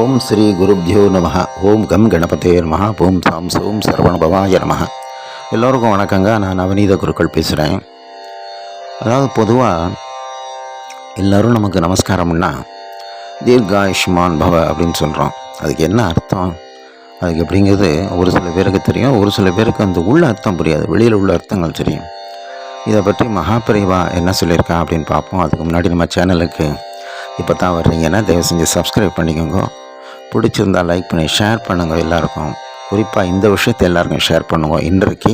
ஓம் ஸ்ரீ குருப்யோ நம ஓம் கம் கணபதே நம ஓம் சாம் சோம் சரவணபவாய நம எல்லோருக்கும் வணக்கங்க. நான் நவநீத குருக்கள் பேசுகிறேன் அதாவது பொதுவாக எல்லோரும் நமக்கு நமஸ்காரம்னா தீர்காயுஷ்மான் பவ அப்படின்னு சொல்கிறோம் அதுக்கு என்ன அர்த்தம்? அதுக்கு எப்படிங்கிறது ஒரு சில பேருக்கு தெரியும். ஒரு சில பேருக்கு அந்த உள்ள அர்த்தம் புரியாது. வெளியில் உள்ள அர்த்தங்கள் தெரியும். இதை பற்றி மகாபிரிவா என்ன சொல்லியிருக்கா அப்படின்னு பார்ப்போம். அதுக்கு முன்னாடி நம்ம சேனலுக்கு இப்போ தான் வர்றீங்கன்னா தயவு செஞ்சு சப்ஸ்கிரைப் பண்ணிக்கோங்க. பிடிச்சிருந்தா லைக் பண்ணி ஷேர் பண்ணுங்கள் எல்லாருக்கும். குறிப்பாக இந்த விஷயத்தை எல்லாருக்கும் ஷேர் பண்ணுவோம் இன்றைக்கு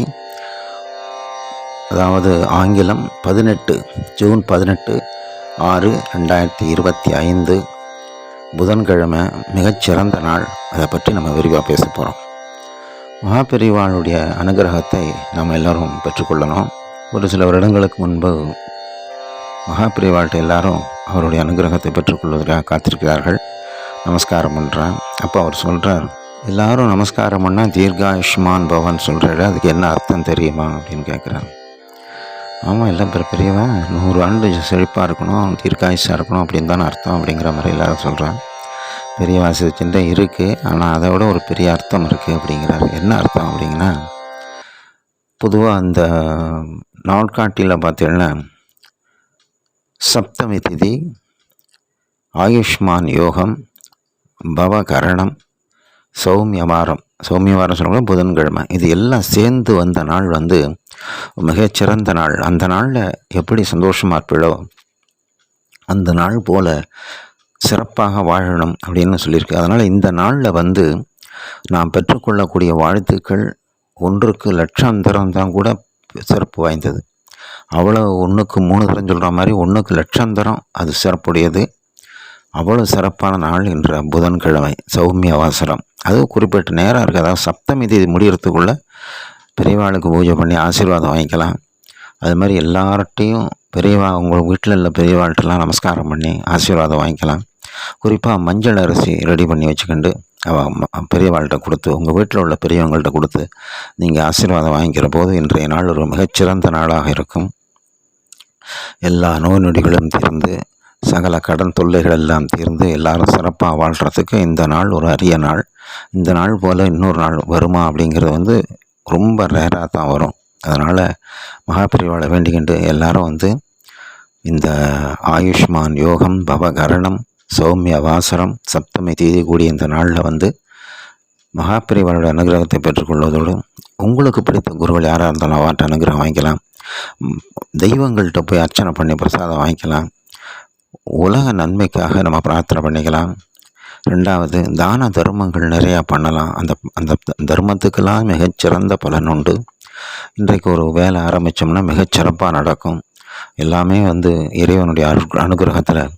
அதாவது ஆங்கிலம் பதினெட்டு ஜூன் பதினெட்டு ஆறு ரெண்டாயிரத்தி இருபத்தி ஐந்து புதன்கிழமை மிகச்சிறந்த நாள். அதை பற்றி நம்ம விரிவாக பேச போகிறோம் மகாபெரிவாளுடைய அனுகிரகத்தை நம்ம எல்லோரும் பெற்றுக்கொள்ளணும். ஒரு சில வருடங்களுக்கு முன்பு மகாபிரிவாள்கிட்ட எல்லாரும் அவருடைய அனுகிரகத்தை பெற்றுக்கொள்வதற்காக காத்திருக்கிறார்கள். நமஸ்காரம் பண்ணுறான் அப்போ அவர் சொல்கிறார் எல்லாரும் நமஸ்காரம் பண்ணால் தீர்காயுஷ்மான் பவன் சொல்கிறாரு அதுக்கு என்ன அர்த்தம் தெரியுமா? அப்படின்னு கேட்குறாரு ஆமாம் எல்லாம் பெரிய பெரியவன் நூறு ஆண்டு செழிப்பாக இருக்கணும் தீர்க்காயுஷாக இருக்கணும் அப்படின்னு தானே அர்த்தம் அப்படிங்கிற மாதிரி எல்லாரும் சொல்கிறான் பெரிய வாசி சிந்தை இருக்குது ஆனால் அதை விட ஒரு பெரிய அர்த்தம் இருக்குது அப்படிங்கிறாரு. என்ன அர்த்தம் அப்படிங்கன்னா பொதுவாக அந்த நாட்காட்டியில் பார்த்தீங்கன்னா சப்தமி திதி ஆயுஷ்மான் யோகம் பவகரணம் சௌமியவாரம். சௌமியவாரம் சொல்லும்போது புதன்கிழமை. இது எல்லாம் சேர்ந்து வந்த நாள் வந்து மிகச்சிறந்த நாள். அந்த நாளில் எப்படி சந்தோஷமாக இருப்பீளோ அந்த நாள் போல் சிறப்பாக வாழணும் அப்படின்னு சொல்லியிருக்கு. அதனால் இந்த நாளில் வந்து நாம் பெற்றுக்கொள்ளக்கூடிய வாழ்த்துக்கள் ஒன்றுக்கு லட்சாந்தரம் தான் கூட சிறப்பு வாய்ந்தது. அவ்வளோ ஒன்றுக்கு மூணு தரம் சொல்கிற மாதிரி ஒன்றுக்கு லட்சாந்தரம் அது சிறப்புடையது. அவ்வளோ சிறப்பான நாள் என்ற புதன்கிழமை சௌமிய அவசரம் அது குறிப்பிட்ட நேரம் இருக்குது அதாவது சப்தமி தேதி முடிகிறதுக்குள்ளே பெரியவாளுக்கு பூஜை பண்ணி ஆசீர்வாதம் வாங்கிக்கலாம். அது மாதிரி எல்லார்ட்டையும் பெரியவா உங்கள் வீட்டில் உள்ள பெரியவாள்கிட்டலாம் நமஸ்காரம் பண்ணி ஆசீர்வாதம் வாங்கிக்கலாம். குறிப்பாக மஞ்சள் அரிசி ரெடி பண்ணி வச்சுக்கிண்டு அவள் பெரியவாள்கிட்ட கொடுத்து உங்கள் வீட்டில் உள்ள பெரியவங்கள்ட்ட கொடுத்து நீங்கள் ஆசீர்வாதம் வாங்கிக்கிற போது இன்றைய நாள் ஒரு மிகச்சிறந்த நாளாக இருக்கும். எல்லா நோய் நொடிகளும் தீர்ந்து சகல கடன் தொல்லைகள் எல்லாம் தீர்ந்து எல்லாரும் சிறப்பாக வாழ்கிறதுக்கு இந்த நாள் ஒரு அரிய நாள். இந்த நாள் போல் இன்னொரு நாள் வருமா அப்படிங்கிறது வந்து ரொம்ப ரேராக தான் வரும். அதனால் மகாபிரிவாளை வேண்டிக்கிட்டு எல்லாரும் வந்து இந்த ஆயுஷ்மான் யோகம் பவகரணம் சௌமிய வாசரம் சப்தமி தேதி கூடிய இந்த நாளில் வந்து மகாபிரிவாளோட அனுகிரகத்தை பெற்றுக்கொள்வதோடு உங்களுக்கு பிடித்த குருவில் யாராக இருந்தாலும் அவர்கிட்ட அனுகிரகம் வாங்கிக்கலாம். தெய்வங்கள்கிட்ட போய் அர்ச்சனை பண்ணி பிரசாதம் வாங்கிக்கலாம். உலக நன்மைக்காக நம்ம பிரார்த்தனை பண்ணிக்கலாம். ரெண்டாவது தான தர்மங்கள் நிறையா பண்ணலாம். அந்த அந்த தர்மத்துக்கெல்லாம் மிகச்சிறந்த பலன் உண்டு. இன்றைக்கு ஒரு வேலை ஆரம்பித்தோம்னா மிகச்சிறப்பாக நடக்கும். எல்லாமே வந்து இறைவனுடைய அரு அனுகிரகத்தில்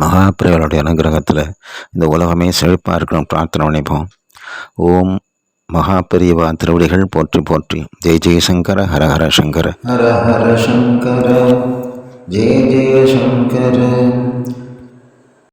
மகாபிரிவனுடைய அனுகிரகத்தில் இந்த உலகமே செழிப்பாக இருக்கணும் பிரார்த்தனை பண்ணிப்போம். ஓம் மகாபெரியவா திருவடிகள் போற்றி போற்றி. ஜெய் ஜெயசங்கர ஹர ஹர சங்கர. ஹர ஹர சங்கர. ஜெய ஜெய சங்கர